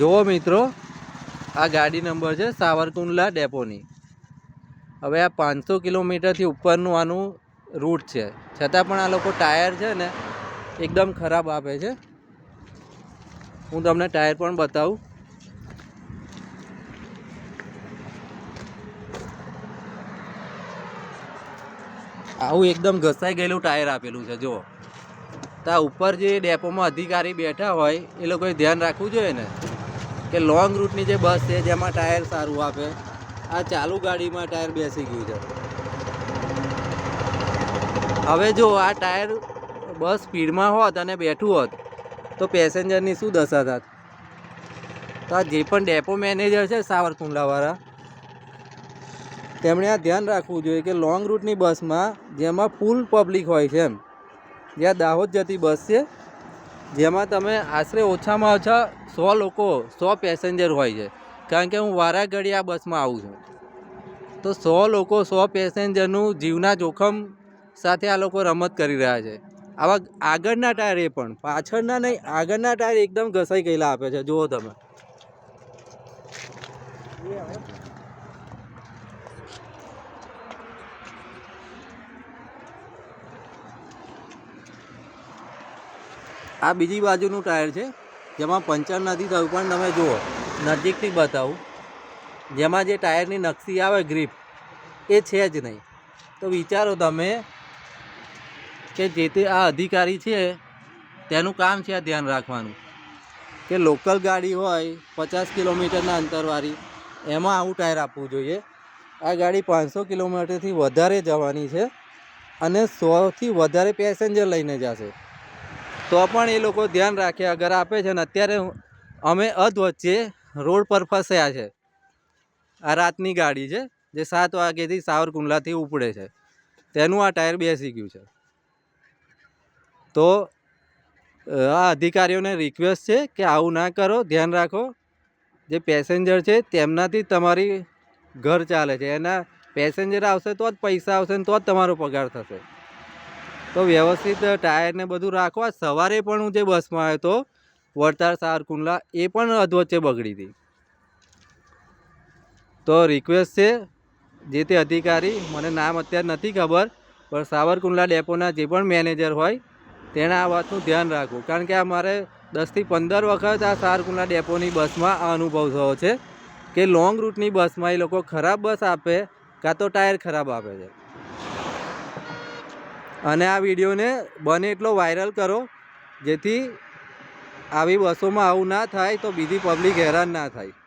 જુઓ મિત્રો, આ ગાડી નંબર છે સાવરકુંડલા ડેપોની. હવે આ પાંચસો કિલોમીટરથી ઉપરનું આનું રૂટ છે. છતાં પણ આ લોકો ટાયર છે ને, એકદમ ખરાબ આપે છે. હું તમને ટાયર પણ બતાવું. આવું એકદમ ઘસાઈ ગયેલું ટાયર આપેલું છે, જુઓ. તો ઉપર જે ડેપોમાં અધિકારી બેઠા હોય, એ લોકોએ ધ્યાન રાખવું જોઈએ ને. કે લોંગ રૂટની જે બસ છે, જેમાં ટાયર સારું આપે, આ ચાલુ ગાડીમાં ટાયર બેસી ગયું છે. હવે જો આ ટાયર બસ સ્પીડમાં હોત અને બેઠું હોત, તો પેસેન્જરની શું દશા થાત? તો આ જે પણ ડેપો મેનેજર છે, સાવરકુંડલાવાળા, તેમણે આ ધ્યાન રાખવું જોઈએ કે લોંગ રૂટની બસમાં જેમાં ફૂલ પબ્લિક હોય છે એમ. જ્યાં દાહોદ જતી બસ છે જેમાં તમે આશરે ઓછામાં ઓછા સો લોકો, સો પેસેન્જર હોય છે. કારણ કે હું વારાઘડી આ બસમાં આવું છું. તો સો લોકો, સો પેસેન્જરનું જીવના જોખમ સાથે આ લોકો રમત કરી રહ્યા છે. આવા આગળના ટાયર પણ, પાછળના નહીં, આગળના ટાયર એકદમ ઘસાઈ ગયેલા આપે છે. જુઓ તમે. આ બીજી બાજુનું ટાયર છે, જેમાં પંચર નથી થયું, પણ તમે જુઓ, નજીકથી બતાવું. જેમાં જે ટાયરની નકશી આવે ગ્રીપ, એ છે જ નહીં. તો વિચારો તમે કે જે તે આ અધિકારી છે, તેનું કામ છે આ ધ્યાન રાખવાનું. કે લોકલ ગાડી હોય, પચાસ કિલોમીટરના અંતરવાળી, એમાં આવું ટાયર આપવું જોઈએ. આ ગાડી પાંચસો કિલોમીટરથી વધારે જવાની છે અને સોથી વધારે પેસેન્જર લઈને જશે. તો પણ એ લોકો ધ્યાન રાખે, અગર આપે છે ને, અત્યારે અમે અધ વચ્ચે રોડ પર ફસ્યા છે. આ રાતની ગાડી છે, જે સાત વાગ્યેથી સાવરકુંડલાથી ઉપડે છે. તેનું આ ટાયર બેસી ગયું છે. તો આ અધિકારીઓને રિક્વેસ્ટ છે કે આવું ના કરો, ધ્યાન રાખો. જે પેસેન્જર છે, તેમનાથી તમારી ઘર ચાલે છે. એના પેસેન્જર આવશે તો જ પૈસા આવશે ને તો જ તમારો પગાર થશે. તો વ્યવસ્થિત ટાયરને બધું રાખવા સવારે પણ હું જે બસમાં આવ્યો હતો વડતાલ સારકુંડલા એ પણ અધવચ્ચે બગડી હતી. તો રિક્વેસ્ટ છે, જે તે અધિકારી, મને નામ અત્યારે નથી ખબર, પણ સાવરકુંડલા ડેપોના જે પણ મેનેજર હોય, તેણે આ વાતનું ધ્યાન રાખવું. કારણ કે આ મારે દસથી પંદર વખત આ સારકુંડલા ડેપોની બસમાં આ અનુભવ થયો છે, કે લોંગ રૂટની બસમાં એ લોકો ખરાબ બસ આપે, કાં તો ટાયર ખરાબ આપે છે. અને આ વિડીયોને બને એટલો વાયરલ કરો, જેથી આવી બસોમાં આવું ના થાય તો બીજી પબ્લિક હેરાન ના થાય.